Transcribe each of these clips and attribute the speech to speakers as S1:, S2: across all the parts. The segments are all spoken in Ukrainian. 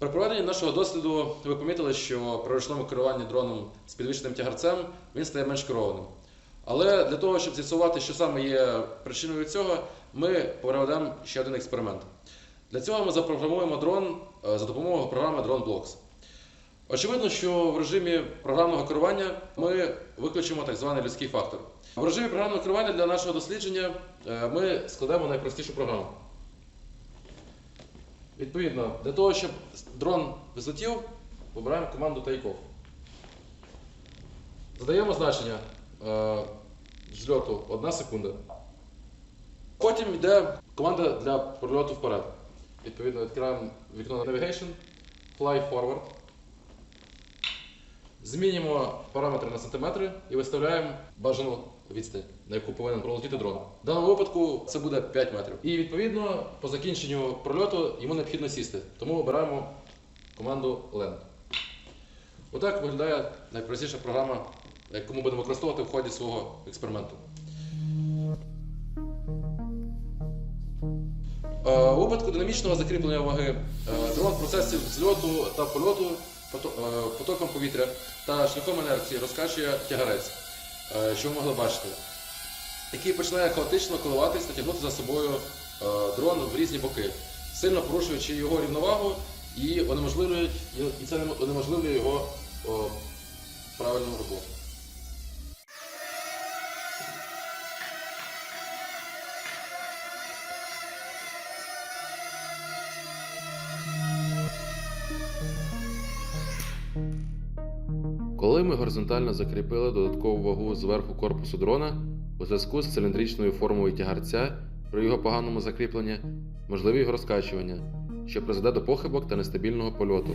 S1: При проведенні нашого досліду ви помітили, що при ручному керуванні дроном з підвищеним тягарцем він стає менш керованим. Але для того, щоб з'ясувати, що саме є причиною цього, ми проведемо ще один експеримент. Для цього ми запрограмуємо дрон е, за допомогою програми DroneBlocks. Очевидно, що в режимі програмного керування ми виключимо так званий людський фактор. В режимі програмного керування для нашого дослідження е, ми складемо найпростішу програму. Відповідно, для того, щоб дрон взлетів, вибираємо команду Takeoff. Задаємо значення е, зльоту 1 секунда. Потім йде команда для прольоту вперед. Відповідно, відкриваємо вікно Navigation, Fly Forward. Змінюємо параметри на сантиметри і виставляємо бажану відстань, на яку повинен пролетіти дрон. В даному випадку це буде 5 метрів. І відповідно по закінченню прольоту йому необхідно сісти. Тому обираємо команду Land. Отак виглядає найпростіша програма, яку ми будемо використовувати в ході свого експерименту. Е, У випадку динамічного закріплення ваги е, дрон в процесі взльоту та польоту потоком повітря та шляхом інерції розкачує тягарець, е, що ви могли бачити, який починає хаотично коливатись та тягнути за собою е, дрон в різні боки, сильно порушуючи його рівновагу і і це унеможливлює його правильну роботу.
S2: Коли ми горизонтально закріпили додаткову вагу зверху корпусу дрона, у зв'язку з циліндричною формою тягарця при його поганому закріпленні можливі його розкачування, що призведе до похибок та нестабільного польоту.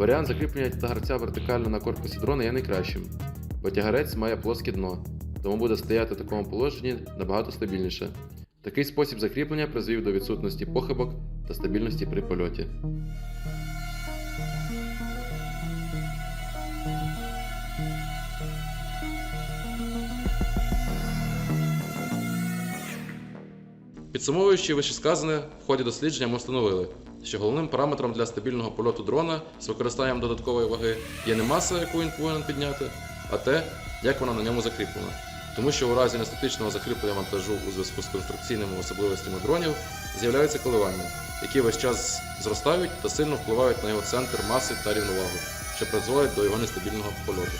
S2: Варіант закріплення тягарця вертикально на корпусі дрона є найкращим, бо тягарець має плоске дно, тому буде стояти в такому положенні набагато стабільніше. Такий спосіб закріплення призвів до відсутності похибок та стабільності при польоті.
S1: Підсумовуючи вищесказане, в ході дослідження ми встановили, що головним параметром для стабільного польоту дрона з використанням додаткової ваги є не маса, яку він повинен підняти, а те, як вона на ньому закріплена. Тому що у разі нестатичного закріплення вантажу у зв'язку з конструкційними особливостями дронів з'являються коливання, які весь час зростають та сильно впливають на його центр маси та рівновагу, що призводить до його нестабільного польоту.